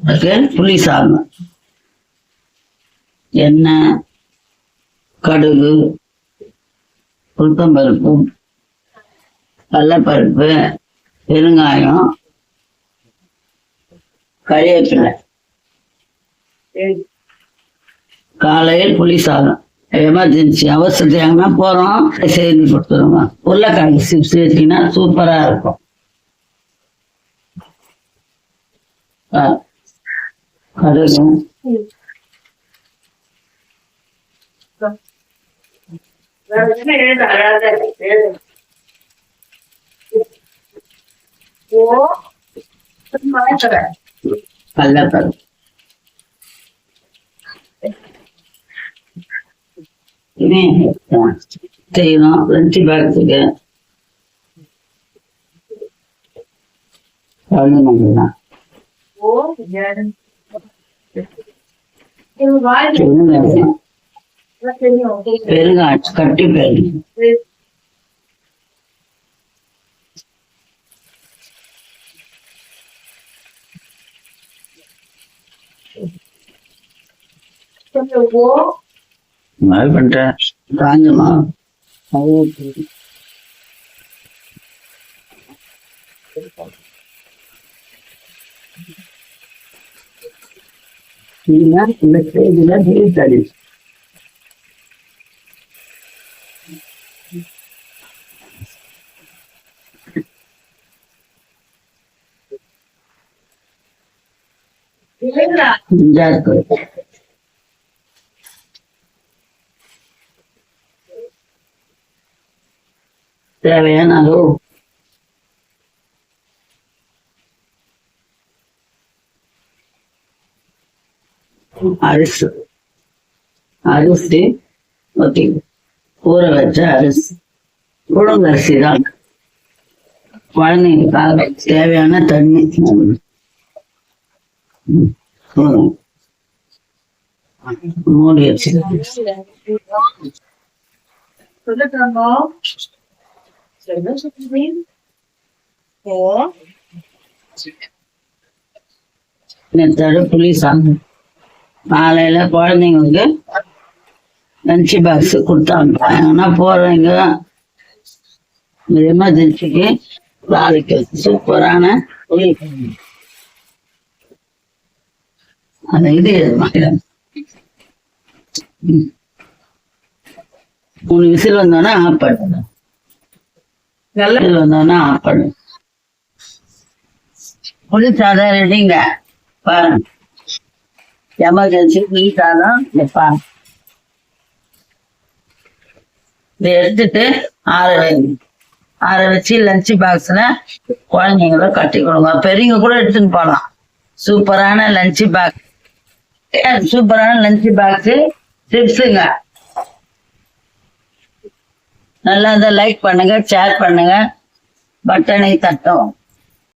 புளி சாதம் எண்ணெய் கடுகு உளுத்தம்பருப்பு கடலப்பருப்பு பெருங்காயம் கறிவேப்பிலை. காலையில் புளி சாதம் எமர்ஜென்சி அவசரத்துக்காக போறோம். செய்து கொடுத்துருவோம் உருளைக்கிழங்கு சிப்ஸ் வச்சீங்கன்னா சூப்பரா இருக்கும். ஆ, கடுகு கடலப்பருப்பு இனி செய்யணும் லஞ்சு பேக்கத்துக்கு குழந்தைங்கலாம் கட்டி மாதிரி பண்ணிட்டேன் cleaner message when he is ready. Exactly. There we are now. அரிசி. அரிசி ஓகே. ஊற வச்ச அரிசி. உளுந்து தான். குழந்தைங்களுக்காக தேவையான தண்ணி. மூடி வச்சு. நேற்று சாங்க காலையில குழந்தைங்களுக்கு லஞ்ச் பாக்ஸ் கொடுத்தாங்க போறவங்க இந்த எமர்ஜென்சிக்கு நாளைக்கு சூப்பரான. அந்த இது. மூணு விசில் வந்தோடனே ஆஃப் பண்ணுங்க விசில் வந்தோடனே ஆஃப் பண்ணு புளி சாதம் ரெடிங்க பாருங்க எமர்ஜென்சி புளி தான் வைப்பாங்க இதை எடுத்துட்டு ஆற வைங்க ஆற வச்சு லஞ்ச் பாக்ஸ்ல குழந்தைங்கள கட்டி கொடுங்க. பெரியவங்க கூட எடுத்துன்னு போகலாம் சூப்பரான லஞ்ச் பாக்ஸ் சூப்பரான லஞ்ச் பாக்ஸு சிப்ஸுங்க நல்லா இருந்தால் லைக் பண்ணுங்க ஷேர் பண்ணுங்க. பட்டனை தட்டும்.